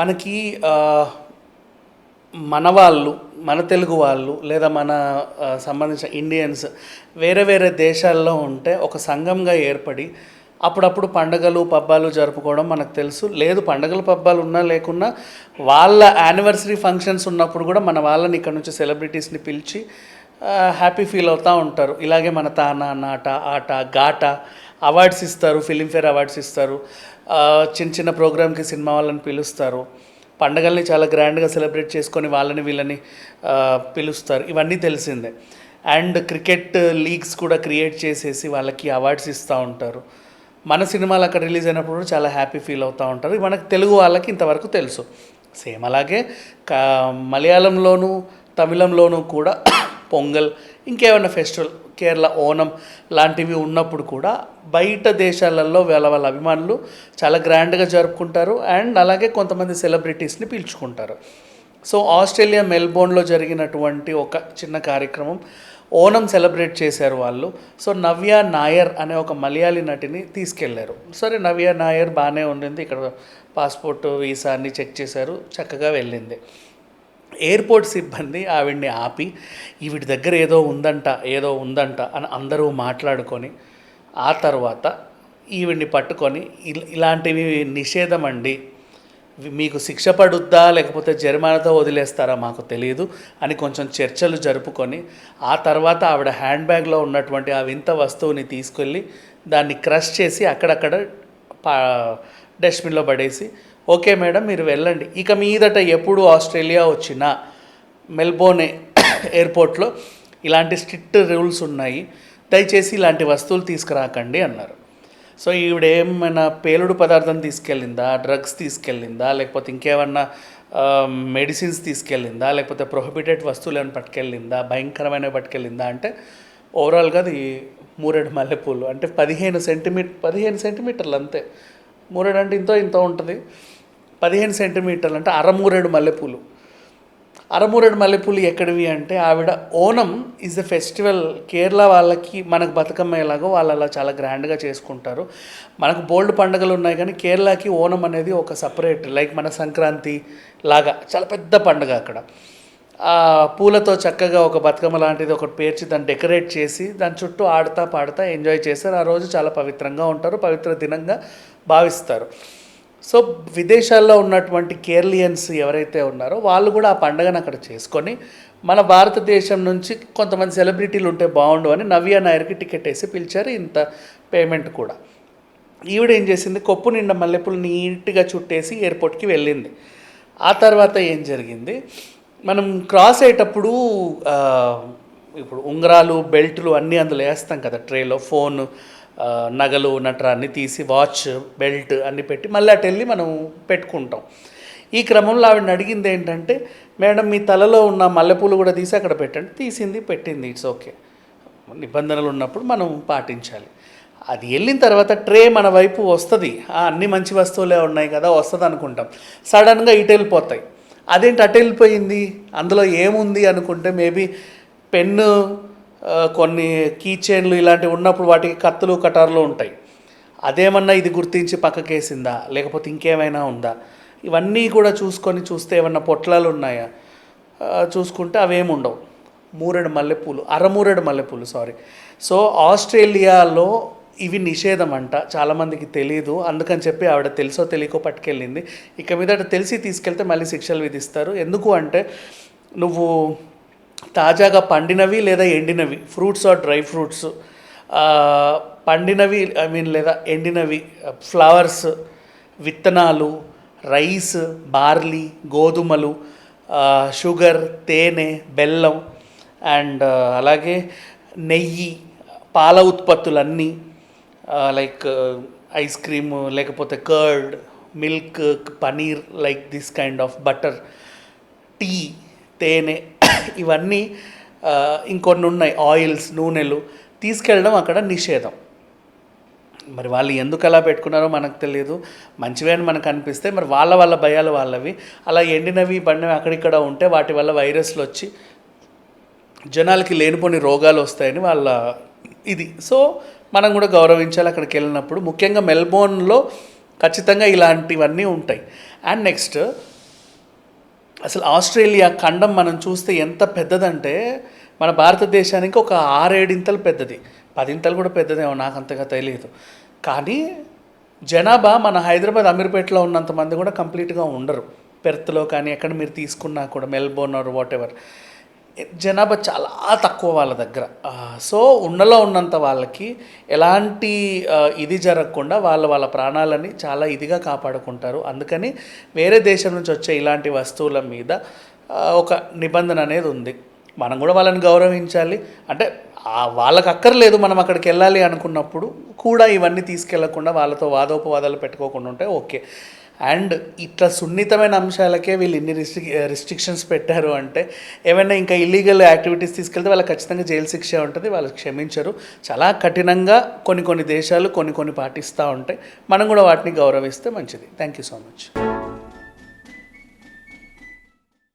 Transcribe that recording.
మనకి మన వాళ్ళు మన తెలుగు వాళ్ళు లేదా మన సంబంధించిన ఇండియన్స్ వేరే వేరే దేశాల్లో ఉంటే ఒక సంఘంగా ఏర్పడి అప్పుడప్పుడు పండగలు పబ్బాలు జరుపుకోవడం మనకు తెలుసు. లేదు పండగలు పబ్బాలు ఉన్నా లేకున్నా వాళ్ళ యానివర్సరీ ఫంక్షన్స్ ఉన్నప్పుడు కూడా మన వాళ్ళని ఇక్కడ నుంచి సెలబ్రిటీస్ని పిలిచి హ్యాపీ ఫీల్ అవుతూ ఉంటారు. ఇలాగే మన తానా నాట ఆట గాట అవార్డ్స్ ఇస్తారు ఫిలింఫేర్ అవార్డ్స్ ఇస్తారు. చిన్న చిన్న ప్రోగ్రామ్కి సినిమా వాళ్ళని పిలుస్తారు. పండగల్ని చాలా గ్రాండ్గా సెలబ్రేట్ చేసుకొని వాళ్ళని వీళ్ళని పిలుస్తారు. ఇవన్నీ తెలిసిందే. అండ్ క్రికెట్ లీగ్స్ కూడా క్రియేట్ చేసేసి వాళ్ళకి అవార్డ్స్ ఇస్తూ ఉంటారు. మన సినిమాలు అక్కడ రిలీజ్ అయినప్పుడు చాలా హ్యాపీ ఫీల్ అవుతూ ఉంటారు. మనకు తెలుగు వాళ్ళకి ఇంతవరకు తెలుసు. సేమ్ అలాగే కా మలయాళంలోనూ తమిళంలోనూ కూడా పొంగల్ ఇంకేమైనా ఫెస్టివల్ కేరళ ఓనం లాంటివి ఉన్నప్పుడు కూడా బయట దేశాలలో వాళ్ళ వాళ్ళ అభిమానులు చాలా గ్రాండ్గా జరుపుకుంటారు అండ్ అలాగే కొంతమంది సెలబ్రిటీస్ని పిలుచుకుంటారు. సో ఆస్ట్రేలియా మెల్బోర్న్లో జరిగినటువంటి ఒక చిన్న కార్యక్రమం ఓనం సెలబ్రేట్ చేశారు వాళ్ళు. సో నవ్య నాయర్ అనే ఒక మలయాళీ నటిని తీసుకెళ్ళారు. సరే నవ్య నాయర్ బాగానే ఉండింది. ఇక్కడ పాస్పోర్ట్ వీసా అన్ని చెక్ చేశారు. చక్కగా వెళ్ళింది. ఎయిర్పోర్ట్ సిబ్బంది ఆవిడ్ని ఆపి ఈవిడి దగ్గర ఏదో ఉందంట ఏదో ఉందంట అని అందరూ మాట్లాడుకొని ఆ తర్వాత ఈవిడ్ని పట్టుకొని ఇల్- ఇలాంటివి నిషేధం అండి మీకు శిక్ష పడుద్దా లేకపోతే జరిమానాతో వదిలేస్తారా మాకు తెలియదు అని కొంచెం చర్చలు జరుపుకొని ఆ తర్వాత ఆవిడ హ్యాండ్ బ్యాగ్లో ఉన్నటువంటి ఆ వింత వస్తువుని తీసుకెళ్ళి దాన్ని క్రష్ చేసి అక్కడక్కడ పా డస్ట్బిన్లో పడేసి ఓకే మేడం మీరు వెళ్ళండి. ఇక మీదట ఎప్పుడు ఆస్ట్రేలియా వచ్చినా మెల్బోర్న్ ఎయిర్పోర్ట్లో ఇలాంటి స్ట్రిక్ట్ రూల్స్ ఉన్నాయి. దయచేసి ఇలాంటి వస్తువులు తీసుకురాకండి అన్నారు. సో ఈవిడ ఏమైనా పేలుడు పదార్థం తీసుకెళ్ళిందా డ్రగ్స్ తీసుకెళ్ళిందా లేకపోతే ఇంకేమన్నా మెడిసిన్స్ తీసుకెళ్ళిందా లేకపోతే ప్రొహిబిటెడ్ వస్తువులు ఏమైనా పట్టుకెళ్ళిందా భయంకరమైనవి పట్టుకెళ్ళిందా అంటే ఓవరాల్గా అది మూరేడు మల్లెపూలు. అంటే పదిహేను సెంటీమీటర్ పదిహేను సెంటీమీటర్లు అంతే. మూరేడు అంటే ఇంతో ఇంతో ఉంటుంది. పదిహేను సెంటీమీటర్లు అంటే అరమూరేడు మల్లెపూలు. అరమూరేడు మల్లెపూలు ఎక్కడివి అంటే ఆవిడ Onam is the festival Kerala వాళ్ళకి మనకు బతుకమ్మ ఎలాగో వాళ్ళు అలా చాలా గ్రాండ్గా చేసుకుంటారు. మనకు బోల్డ్ పండుగలు ఉన్నాయి కానీ కేరళకి ఓనం అనేది ఒక సపరేట్ లైక్ మన సంక్రాంతి లాగా చాలా పెద్ద పండుగ అక్కడ. ఆ పూలతో చక్కగా ఒక బతుకమ్మ లాంటిది ఒకటి పేర్చి దాన్ని డెకరేట్ చేసి దాని చుట్టూ ఆడుతా పాడుతా ఎంజాయ్ చేస్తారు. ఆ రోజు చాలా పవిత్రంగా ఉంటారు పవిత్ర దినంగా భావిస్తారు. సో విదేశాల్లో ఉన్నటువంటి కేరళియన్స్ ఎవరైతే ఉన్నారో వాళ్ళు కూడా ఆ పండగను అక్కడ చేసుకొని మన భారతదేశం నుంచి కొంతమంది సెలబ్రిటీలు ఉంటే బాగుండు అని నవ్య నాయర్కి టికెట్ వేసి పిలిచారు ఇంత పేమెంట్ కూడా. ఈవిడ ఏం చేసింది? కొప్పు నిండా మల్లెపూలు నీట్గా చుట్టేసి ఎయిర్పోర్ట్కి వెళ్ళింది. ఆ తర్వాత ఏం జరిగింది? మనం క్రాస్ అయ్యేటప్పుడు ఇప్పుడు ఉంగరాలు బెల్ట్లు అన్నీ అందులో వేస్తాం కదా ట్రేలో ఫోన్ నగలు నట్రా అన్నీ తీసి వాచ్ బెల్ట్ అన్నీ పెట్టి మళ్ళీ అటు వెళ్ళి మనం పెట్టుకుంటాం. ఈ క్రమంలో ఆవిడని అడిగింది ఏంటంటే మేడం మీ తలలో ఉన్న మల్లెపూలు కూడా తీసి అక్కడ పెట్టండి. తీసింది పెట్టింది. It's okay. నిబంధనలు ఉన్నప్పుడు మనం పాటించాలి. అది వెళ్ళిన తర్వాత ట్రే మన వైపు వస్తుంది. ఆ, అన్ని మంచి వస్తువులే ఉన్నాయి కదా వస్తుంది అనుకుంటాం. సడన్గా ఇటు వెళ్ళిపోతాయి. అదేంటి అటు వెళ్ళిపోయింది? అందులో ఏముంది అనుకుంటే మేబీ పెన్ను కొన్ని కీ చైన్లు ఇలాంటివి ఉన్నప్పుడు వాటికి కత్తులు కటార్లు ఉంటాయి. అదేమన్నా ఇది గుర్తించి పక్కకేసిందా? లేకపోతే ఇంకేమైనా ఉందా? ఇవన్నీ కూడా చూసుకొని చూస్తే ఏమన్నా పొట్లాలు ఉన్నాయా? చూసుకుంటే అవేమి ఉండవు మూరెడు మల్లెపూలు అరమూరెడు మల్లెపూలు సారీ. సో ఆస్ట్రేలియాలో ఇవి నిషేధం అంట చాలామందికి తెలియదు అందుకని చెప్పి ఆవిడ తెలుసో తెలియకో పట్టుకెళ్ళింది. ఇక మీద తెలిసి తీసుకెళ్తే మళ్ళీ శిక్షలు విధిస్తారు. ఎందుకు అంటే నువ్వు తాజాగా పండినవి లేదా ఎండినవి ఫ్రూట్స్ ఆర్ డ్రై ఫ్రూట్స్. పండినవి ఐ మీన్ లేదా ఎండినవి ఫ్లవర్స్ విత్తనాలు రైస్ బార్లీ గోధుమలు షుగర్ తేనె బెల్లం అండ్ అలాగే నెయ్యి పాల ఉత్పత్తులన్నీ లైక్ ఐస్ క్రీమ్ లేకపోతే curd milk paneer like this kind of butter tea తేనె ఇవన్నీ ఇంకొన్ని ఉన్నాయి. ఆయిల్స్ నూనెలు. తీసుకెళ్ళడం అక్కడ నిషేధం. మరి వాళ్ళు ఎందుకు అలా పెట్టుకున్నారో మనకు తెలియదు మంచివే అని మనకు అనిపిస్తే మరి వాళ్ళ వాళ్ళ భయాలు వాళ్ళవి. అలా ఎండినవి బండినవి అక్కడిక్కడ ఉంటే వాటి వల్ల వైరస్లు వచ్చి జనాలకి లేనిపోని రోగాలు వస్తాయని వాళ్ళ ఇది. సో మనం కూడా గౌరవించాలి అక్కడికి వెళ్ళినప్పుడు. ముఖ్యంగా మెల్బోర్న్లో ఖచ్చితంగా ఇలాంటివన్నీ ఉంటాయి. అండ్ నెక్స్ట్ అసలు ఆస్ట్రేలియా ఖండం మనం చూస్తే ఎంత పెద్దదంటే మన భారతదేశానికి ఒక ఆరేడింతలు పెద్దది. పదింతలు కూడా పెద్దదేమో నాకు అంతగా తెలియదు కానీ జనాభా మన హైదరాబాద్ అమీర్పేటలో ఉన్నంత మంది కూడా కంప్లీట్గా ఉండరు. పెర్త్లో కానీ ఎక్కడ మీరు తీసుకున్నా కూడా మెల్బోర్న్ ఆర్ వాట్ ఎవర్ జనాభా చాలా తక్కువ వాళ్ళ దగ్గర. సో ఉన్నలో ఉన్నంత వాళ్ళకి ఎలాంటి ఇది జరగకుండా వాళ్ళ వాళ్ళ ప్రాణాలని చాలా ఇదిగా కాపాడుకుంటారు. అందుకని వేరే దేశం నుంచి వచ్చే ఇలాంటి వస్తువుల మీద ఒక నిబంధన అనేది ఉంది. మనం కూడా వాళ్ళని గౌరవించాలి. అంటే వాళ్ళకి అక్కర్లేదు మనం అక్కడికి వెళ్ళాలి అనుకున్నప్పుడు కూడా ఇవన్నీ తీసుకెళ్ళకుండా వాళ్ళతో వాదోపవాదాలు పెట్టుకోకుండా ఉంటే ఓకే. అండ్ ఇట్లా సున్నితమైన అంశాలకే వీళ్ళు ఇన్ని రిస్ట్రిక్ రిస్ట్రిక్షన్స్ పెట్టారు అంటే ఏమైనా ఇంకా ఇల్లీగల్ యాక్టివిటీస్ తీసుకెళ్తే వాళ్ళకి ఖచ్చితంగా జైలు శిక్ష ఉంటుంది వాళ్ళకి క్షమించరు. చాలా కఠినంగా కొన్ని కొన్ని దేశాలు కొన్ని కొన్ని పాటిస్తూ ఉంటాయి మనం కూడా వాటిని గౌరవిస్తే మంచిది. Thank you so much